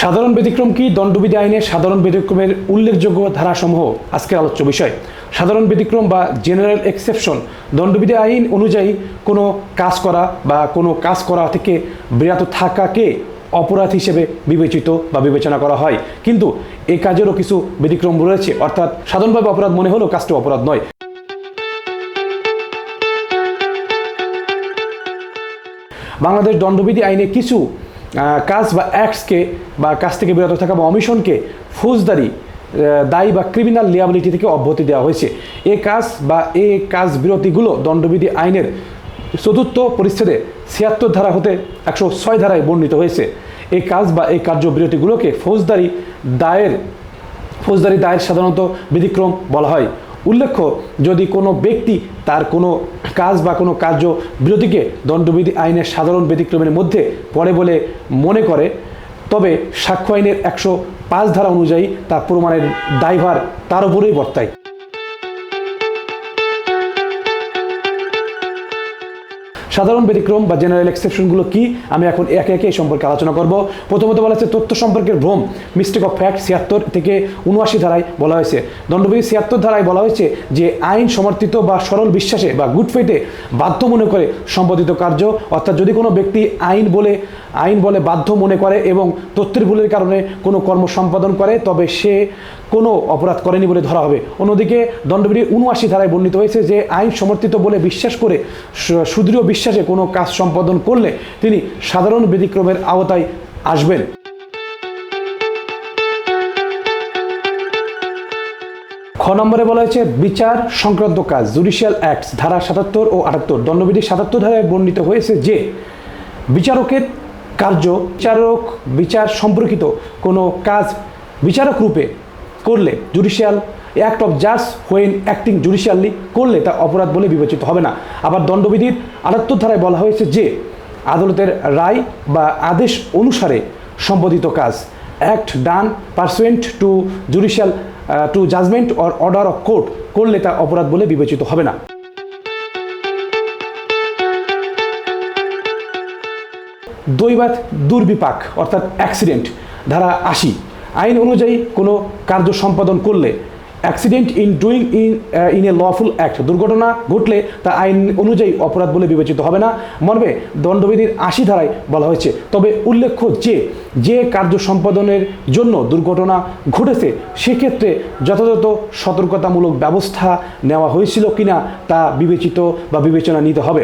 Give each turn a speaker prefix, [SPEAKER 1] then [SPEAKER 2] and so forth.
[SPEAKER 1] সাধারণ ব্যতিক্রম কি? দণ্ডবিধি আইনে সাধারণ ব্যতিক্রমের উল্লেখযোগ্য ধারাসমূহ? আজকের আলোচ্য বিষয়। সাধারণ ব্যতিক্রম বা জেনারেল এক্সেপশন। দণ্ডবিধি আইন অনুযায়ী কোনো কাজ করা বা কোনো কাজ করা থেকে বিরত থাকাকে অপরাধ হিসেবে বিবেচিত বা বিবেচনা করা হয়। কিন্তু এই কাজেরও কিছু ব্যতিক্রম রয়েছে, অর্থাৎ সাধারণভাবে অপরাধ মনে হলেও কাজটি অপরাধ নয়। বাংলাদেশ দণ্ডবিধি আইনে কিছু কাজ বা অ্যাক্টসকে বা কাজ থেকে বিরত থাকা বা অমিশনকে ফৌজদারি দায়ী বা ক্রিমিনাল লিয়াবিলিটি থেকে অব্যাহতি দেওয়া হয়েছে। এ কাজ বা এই কাজ বিরতিগুলো দণ্ডবিধি আইনের চতুর্থ পরিচ্ছেদে ছিয়াত্তর ধারা হতে একশো ছয় ধারায় বর্ণিত হয়েছে। এই কাজ বা এই কার্য বিরতিগুলোকে ফৌজদারি দায়ের ফৌজদারি দায়ের সাধারণত ব্যতিক্রম বলা হয়। উল্লেখ্য, যদি কোনো ব্যক্তি তার কোনো কাজ বা কোনো কার্য বিরতিকে দণ্ডবিধি আইনের সাধারণ ব্যতিক্রমের মধ্যে পড়ে বলে মনে করে, তবে সাক্ষ্য আইনের একশো পাঁচ ধারা অনুযায়ী তা প্রমাণের দায়ভার তার উপরেই বর্তায়। সাধারণ ব্যতিক্রম বা জেনারেল এক্সেপশনগুলো কি? আমি এখন একে একে এই সম্পর্কে আলোচনা করব। প্রথমত বলা হচ্ছে তথ্য সম্পর্কের ভ্রম মিস্টেক অফ ফ্যাক্ট ছিয়াত্তর থেকে উনআশি ধারায় বলা হয়েছে। দণ্ডবিধি ছিয়াত্তর ধারায় বলা হয়েছে যে আইন সমর্থিত বা সরল বিশ্বাসে বা গুড ফেটে বাধ্য মনে করে সম্পাদিত কার্য, অর্থাৎ যদি কোনো ব্যক্তি আইন বলে আইন বলে বাধ্য মনে করে এবং তথ্যের ভুলের কারণে কোনো কর্ম সম্পাদন করে, তবে সে কোনো অপরাধ করেনি বলে ধরা হবে। অন্যদিকে দণ্ডবিধি উনআশি ধারায় বর্ণিত হয়েছে যে আইন সমর্থিত বলে বিশ্বাস করে সুদৃঢ় সুদৃঢ় বিশ্বাসে কোনো কাজ সম্পাদন করলে তিনি সাধারণ ব্যতিক্রমের আওতায় আসবেন। খ নম্বরে বলা হয়েছে, বিচার সংক্রান্ত কাজ, জুডিশিয়াল অ্যাক্টস, ধারা সাতাত্তর ও আটাত্তর, দণ্ডবিধি সাতাত্তর ধারায় বর্ণিত হয়েছে যে, বিচারকের কার্য, বিচারক, বিচার সম্পর্কিত কোনো কাজ বিচারক রূপে করলে জুডিশিয়াল অ্যাক্ট অফ জাজ হোয়েন অ্যাক্টিং জুডিশিয়ালি করলে তা অপরাধ বলে বিবেচিত হবে না। আবার দণ্ডবিধির আটাত্তর ধারায় বলা হয়েছে যে, আদালতের রায় বা আদেশ অনুসারে সম্পাদিত কাজ। Act done pursuant to judicial to judgment or order of court করলে তা অপরাধ বলে বিবেচিত হবে না। দৈবাত দুর্বিপাক অর্থাৎ অ্যাক্সিডেন্ট ধারা আশি। আইন অনুযায়ী কোনো কার্য সম্পাদন করলে accident in doing in in a lawful act দুর্ঘটনা ঘটলে তা আইন অনুযায়ী অপরাধ বলে বিবেচিত হবে না। মর্মে, দণ্ডবিধির আশি ধারায় বলা হয়েছে। তবে উল্লেখ্য যে যে কার্য সম্পাদনের জন্য দুর্ঘটনা ঘটেছে, সেক্ষেত্রে যথাযথ সতর্কতামূলক ব্যবস্থা নেওয়া হয়েছিল কিনা তা বিবেচিত বা বিবেচনা নিতে হবে।